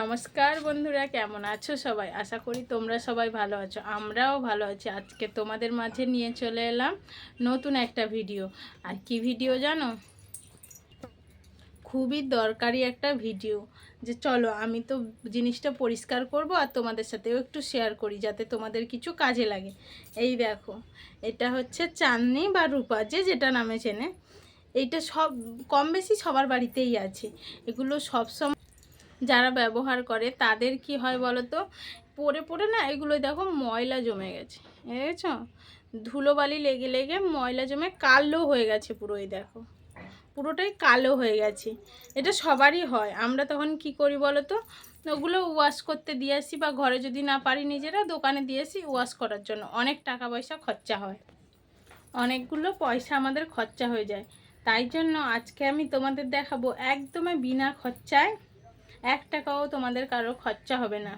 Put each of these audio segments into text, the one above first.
নমস্কার বন্ধুরা, কেমন আছো সবাই? আশা করি তোমরা সবাই ভালো আছো, আমরাও ভালো আছি। আজকে তোমাদের মাঝে নিয়ে চলে এলাম নতুন একটা ভিডিও। আর কি ভিডিও জানো? খুবই দরকারি একটা ভিডিও। যে চলো, আমি তো জিনিসটা পরিষ্কার করব আর তোমাদের সাথেও একটু শেয়ার করি, যাতে তোমাদের কিছু কাজে লাগে। এই দেখো, এটা হচ্ছে চাঁদনি বা রূপা, যে যেটা নামে চেনে। এইটা সব কম বেশি সবার বাড়িতেই আছে। এগুলো সবসময় যারা ব্যবহার করে তাদের কি হয় বলো তো পরে পরে না এগুলো দেখো ময়লা জমে গেছে বুঝেছ ধুলোবালি লেগে লেগে ময়লা জমে কালো হয়ে গেছে পুরো এই দেখো, পুরোটাই কালো হয়ে গেছে। এটা সবারই হয়, আমরা তখন কি করি বলো তো ওগুলো ওয়াশ করতে দিয়ে আসি বা ঘরে যদি না পারি নিজেরা দোকানে দিয়ে আসি ওয়াশ করার জন্য। অনেক টাকা পয়সা খরচা হয়, অনেকগুলো পয়সা আমাদের খরচা হয়ে যায়। তাই জন্য আজকে আমি তোমাদের দেখাবো একদমই বিনা খরচায় এক টাকাও তোমাদের কারও খরচা হবে না।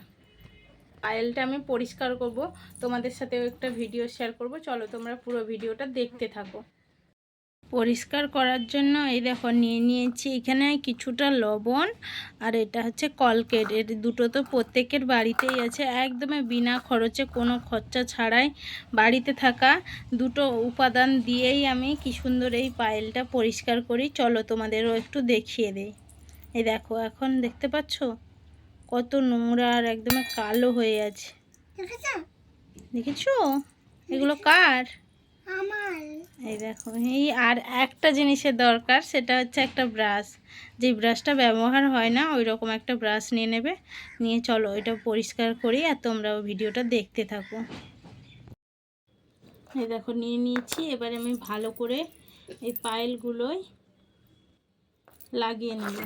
পায়েলটা আমি পরিষ্কার করব, তোমাদের সাথেও একটা ভিডিও শেয়ার করব। চলো তোমরা পুরো ভিডিওটা দেখতে থাকো। পরিষ্কার করার জন্য এই দেখো, নিয়ে নিয়েছি এখানে কিছুটা লবণ আর এটা হচ্ছে কলকেট। এর দুটো তো প্রত্যেকের বাড়িতেই আছে, একদমই বিনা খরচে কোনো খরচা ছাড়াই বাড়িতে থাকা দুটো উপাদান দিয়েই আমি কি সুন্দর এই পায়েলটা পরিষ্কার করি। চলো তোমাদেরও একটু দেখিয়ে দেই। এই দেখো এখন দেখতে পাচ্ছ? কত নোংরা আর একদম কালো হয়ে আছে। দেখেছ? এগুলো কার? আমার। এই দেখো এই আর একটা জিনিসের দরকার সেটা হচ্ছে একটা ব্রাশ। যে ব্রাশটা ব্যবহার হয় না ওই রকম একটা ব্রাশ নিয়ে নেবে। নিয়ে চলো এটা পরিষ্কার করি আর তোমরাও ভিডিওটা দেখতে থাকো। এই দেখো নিয়ে নিয়েছি। এবারে আমি ভালো করে এই পায়েলগুলোই লাগিয়ে নেব।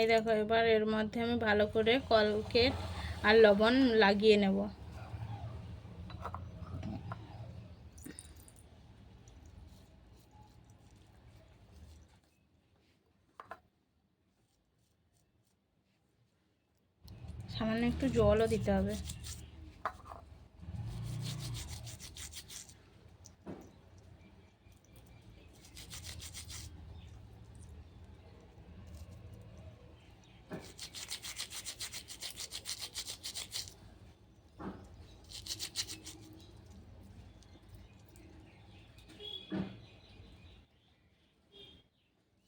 এই দেখো, এবার এর মধ্যে আমি ভালো করে কলকেট আর লবণ লাগিয়ে নেব। সামান্য একটু জলও দিতে হবে।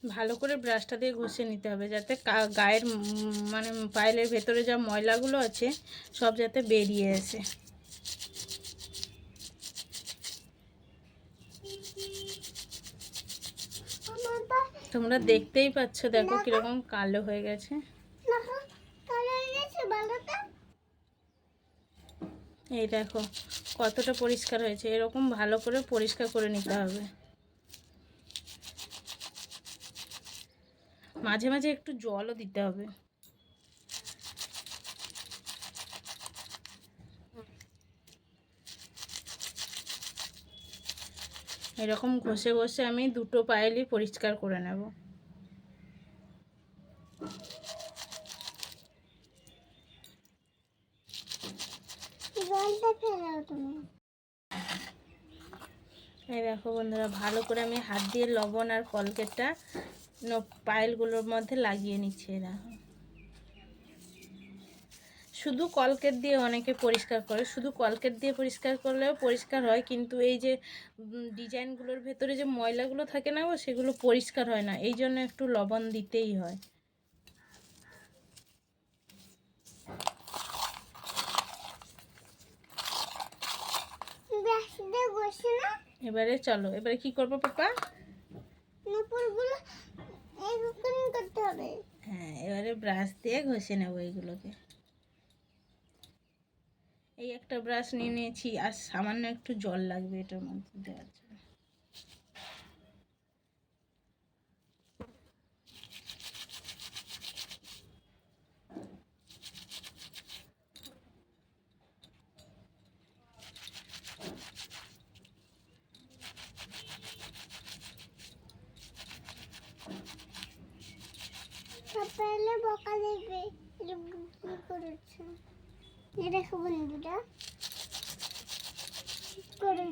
ভালো করে ব্রাশটা দিয়ে ঘষে নিতে হবে যাতে গায়ের মানে পায়েলের ভেতরে যা ময়লাগুলো আছে, সব যাতে বেরিয়ে আসে। তোমরা দেখতেই পাচ্ছ, দেখো কীরকম কালো হয়ে গেছে। এই দেখো, কতটা পরিষ্কার হয়েছে। এরকম ভালো করে পরিষ্কার করে নিতে হবে। মাঝে মাঝে একটু জলও দিতে হবে। এরকম ঘষে ঘষে আমি দুটো পায়েলই পরিষ্কার করে নেব। এই দেখো বন্ধুরা ভালো করে আমি হাত দিয়ে লবণ আর কলকেটটা ন- পায়েলগুলোর মধ্যে লাগিয়ে নিচ্ছে এরা। শুধু কলকেট দিয়ে অনেকে পরিষ্কার করে শুধু কলকেট দিয়ে পরিষ্কার করলেও পরিষ্কার হয় কিন্তু এই যে ডিজাইনগুলোর ভেতরে যে ময়লাগুলো থাকে না গো সেগুলো পরিষ্কার হয় না এই জন্য একটু লবণ দিতেই হয়। এবারে চলো এবারে কি করব পাপা নুপুরগুলো এইরকম করতে হবে হ্যাঁ এবারে ব্রাশ দিয়ে ঘষে নেব এইগুলোকে এই একটা ব্রাশ নিয়ে নিয়েছি, আর সামান্য একটু জল লাগবে এটার মধ্যে দেওয়ার জন্য। পাপা এলে বকা দেবে এরকম কি করেছ? এটা বন্ধুটা চুপ করো।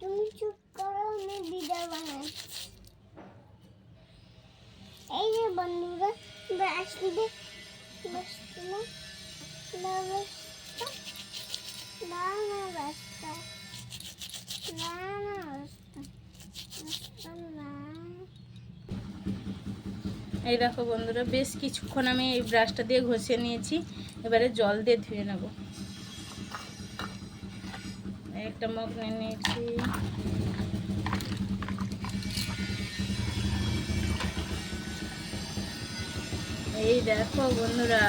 তুমি চুপ করো, আমি ভিডিও বানাচ্ছি। এই যে বন্ধুরা ব্রাশ দিয়ে বসতে না? না বসতে না না বসতে না এই দেখো বন্ধুরা, বেশ কিছুক্ষণ আমি এই ব্রাশটা দিয়ে ঘষে নিয়েছি। এবারে জল দিয়ে ধুয়ে নেব। একটা মগ নিয়ে নিয়েছি। এই দেখো বন্ধুরা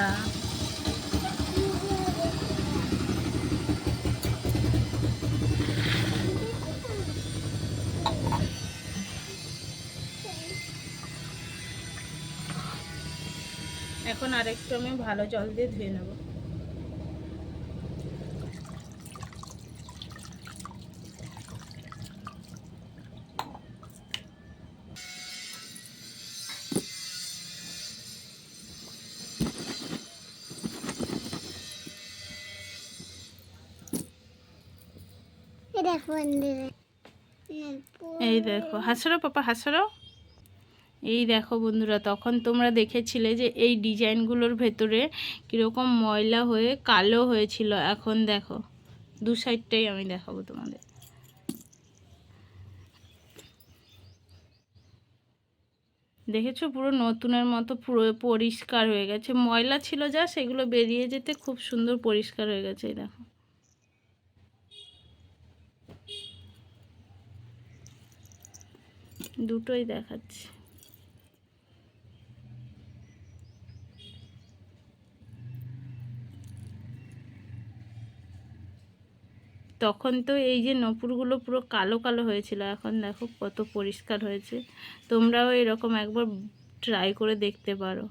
এখন আরেকটু আমি ভালো জল দিয়ে ধুয়ে নেব। এই দেখো হাসরো পাপা হাসরো। এই দেখো বন্ধুরা, তখন তোমরা দেখেছিলে যে এই ডিজাইনগুলোর ভেতরে কীরকম ময়লা হয়ে কালো হয়েছিল। এখন দেখো, দু সাইডটাই আমি দেখাবো তোমাদের। দেখেছ পুরো নতুনের মতো পুরো পরিষ্কার হয়ে গেছে। ময়লা ছিল যা, সেগুলো বেরিয়ে যেতে খুব সুন্দর পরিষ্কার হয়ে গেছে, এই দেখো। দুটোই দেখাচ্ছে। তখন তো এই যে নপুরগুলো পুরো কালো কালো হয়েছিল, এখন দেখো কত পরিষ্কার হয়েছে। তোমরাও এরকম একবার ট্রাই করে দেখতে পারো।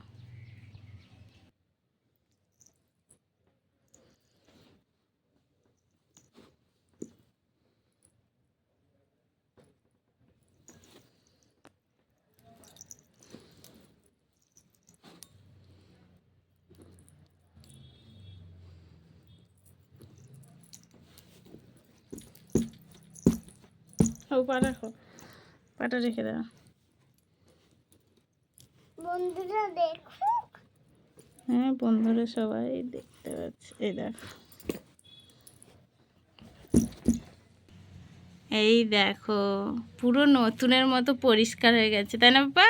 হ্যাঁ, ও পাটা রেখে দাও। বন্ধুরা হ্যাঁ বন্ধুরা সবাই দেখতে এই দেখো। এই দেখো পুরো নতুনের মতো পরিষ্কার হয়ে গেছে তাই না বাবা